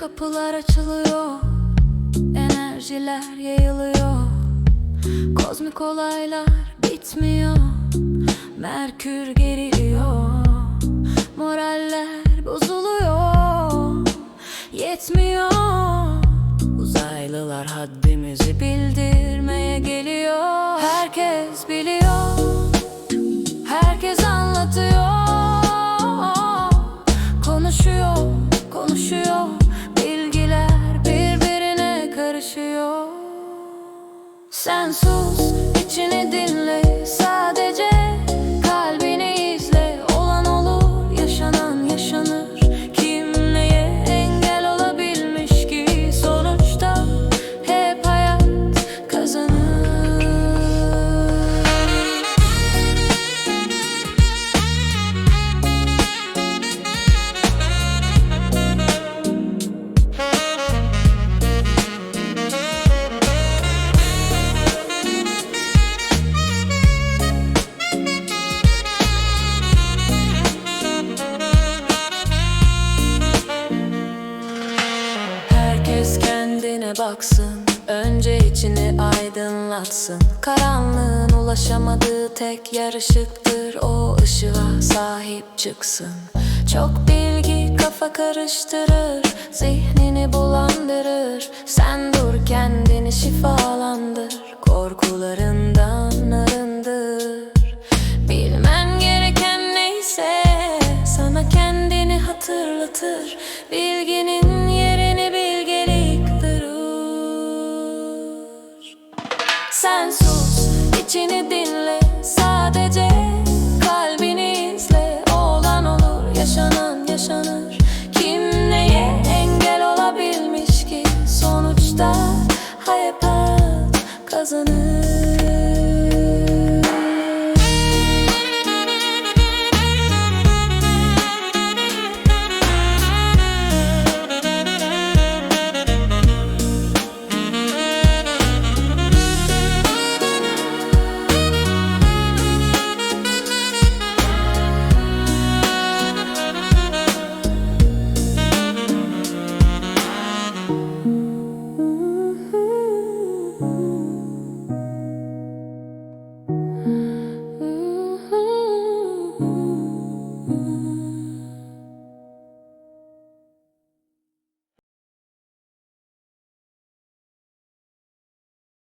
Kapılar açılıyor. Enerjiler yayılıyor. Kozmik olaylar bitmiyor. Merkür geriliyor. Moraller bozuluyor. Yetmiyor. Uzaylılar haddimizi bildirmeye geliyor. Herkes biliyor karışıyor Sen sus, içini dinle. Sadece baksın Önce içini aydınlatsın. Karanlığın ulaşamadığı tek yer ışıktır O ışığa sahip çıksın. Çok bilgi kafa karıştırır Zihnini bulandırır. Sen dur kendini şifalandır Korkularından arındır Bilmen gereken neyse sana kendini hatırlatır. Bilginin Sen sus, içini dinle. Sadece kalbini izle. Olan olur, yaşanan yaşanır. Kim neye engel olabilmiş ki? Sonuçta hayat kazanır